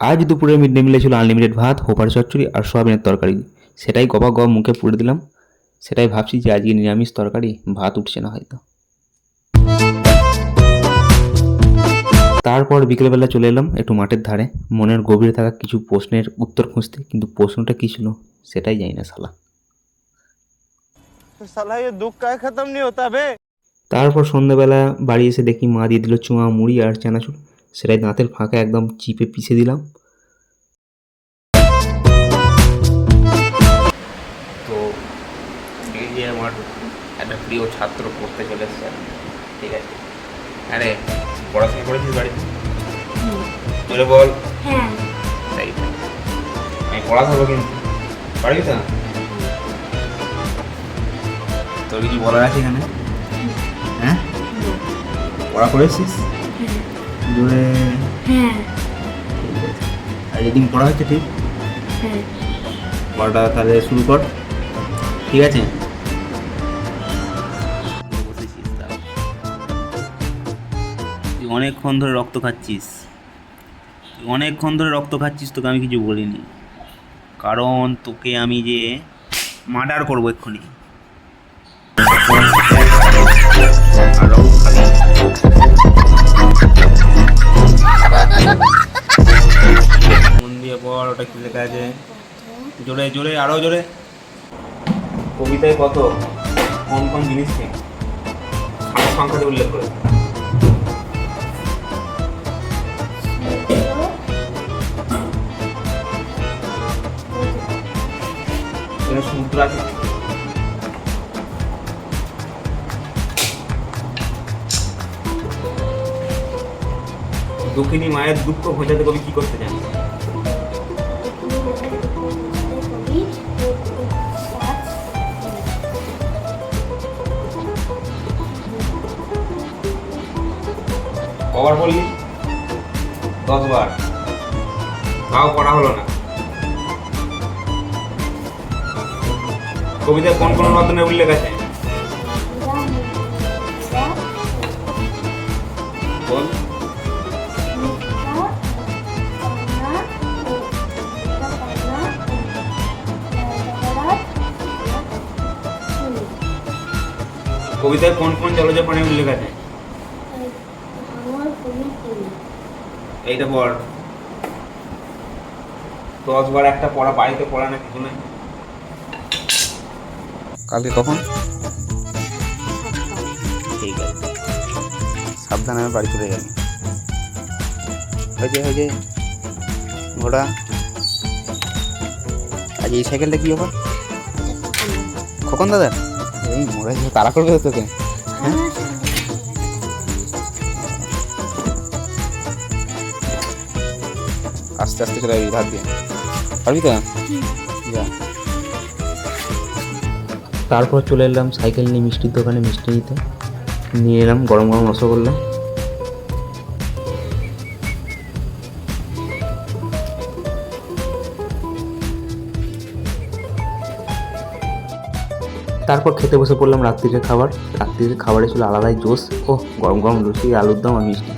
আজ দুপুরে mid day মিলে ছিল আনলিমিটেড ভাত হোপার চচ্চড়ি আর সোয়াবিনের তরকারি। সেটাই গবা গবা মুখে পুড়ে দিলাম। সেটাই ভাবছি যে আজকে নিরামিষ তরকারি ভাত উঠছে না হয়তো। তারপর বিকেলবেলা চলে এলাম একটু মাঠের ধারে। মনের গভীরে থাকা কিছু প্রশ্নের উত্তর খুঁজতে কিন্তু প্রশ্নটা কী ছিল সেটাই জানি না সালা তারপর সন্ধ্যাবেলা বাড়ি এসে দেখি মা দিয়ে দিল চুয়া মুড়ি আর চানাচুর। সেটাই দাঁতের ফাঁকা একদম চিপে পিষে দিলাম। তো এই যে আমার একটা প্রিয় ছাত্র পড়তে চলে এসছে। ঠিক আছে। আরে পড়াশোনা করেছিস বাড়িতে? বলে বল। হ্যাঁ। তাই তাই। আমি থাকব কিন্তু। পারবি তো? তোর কিছু বলার আছে এখানে? হ্যাঁ? পড়া করেছিস? জোরে হ্যাঁ। আর রিডিং পড়া হচ্ছে ঠিক? হ্যাঁ। পড়াটা তাহলে শুরু কর। ঠিক আছে? তুই অনেকক্ষণ ধরে রক্ত খাচ্ছিস। তুই অনেকক্ষণ ধরে রক্ত খাচ্ছিস তোকে আমি কিছু বলিনি। কারণ তোকে আমি যে মার্ডার করব এক্ষুনি। মন দিয়ে পড়, ওটা কি লেখা আছে? জোরে জোরে, আরও জোরে। কবিতায় কত, কোন কোন জিনিসকে আমার সংখ্যাতে উল্লেখ করে সমুদ্র আছে। দুঃখিনী মায়ের দুঃখ ঘোচাতে কবি কি করতে চান? কবার বললি? দশ বার তাও পড়া হলো না। কবিতায় কোন কোন রত্নের উল্লেখ আছে? বল। কবিতায় কোন কোন জলজ প্রাণীর উল্লেখ আছে? এইটা পড় দশ বার একটা পড়া বাড়িতে পড়া না কিছু না কালকে কখন? ঠিক আছে। সাবধানে আমি বাড়ি চলে যাবি। হয়েছে হয়েছে। ঘোড়া। আজ এই সাইকেলটা কি ব্যাপার? খোকন দাদা? এই মোড়া তারা করবে তোকে? হ্যাঁ? আস্তে আস্তে চলে যাবি ধার দিয়ে। পারবি তো? যা। তারপর চলে এলাম সাইকেল নিয়ে মিষ্টির দোকানে মিষ্টি নিতে। নিয়ে এলাম গরম গরম রসগোল্লা। তারপর খেতে বসে পড়লাম রাত্রিরের খাবার। রাত্রিরের খাবারে ছিল আলাদাই জোশ। ও গরম গরম লুচি আলুর দম আর মিষ্টি।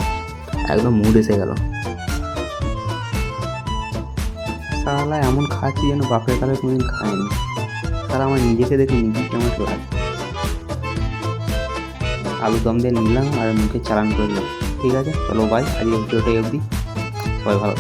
একদম মুড এসে গেল। সালা এমন খাচ্ছি যেন বাপের কালে কোনোদিন খায়নি। তারা আমার নিজেকে দেখে নিজে কেমন লাগে আলু দম দিয়ে নিলাম আর মুখে চালান করে দিলাম। ঠিক আছে, চলো বাই আজকে ভিডিওটাই অবধি। সবাই ভালো।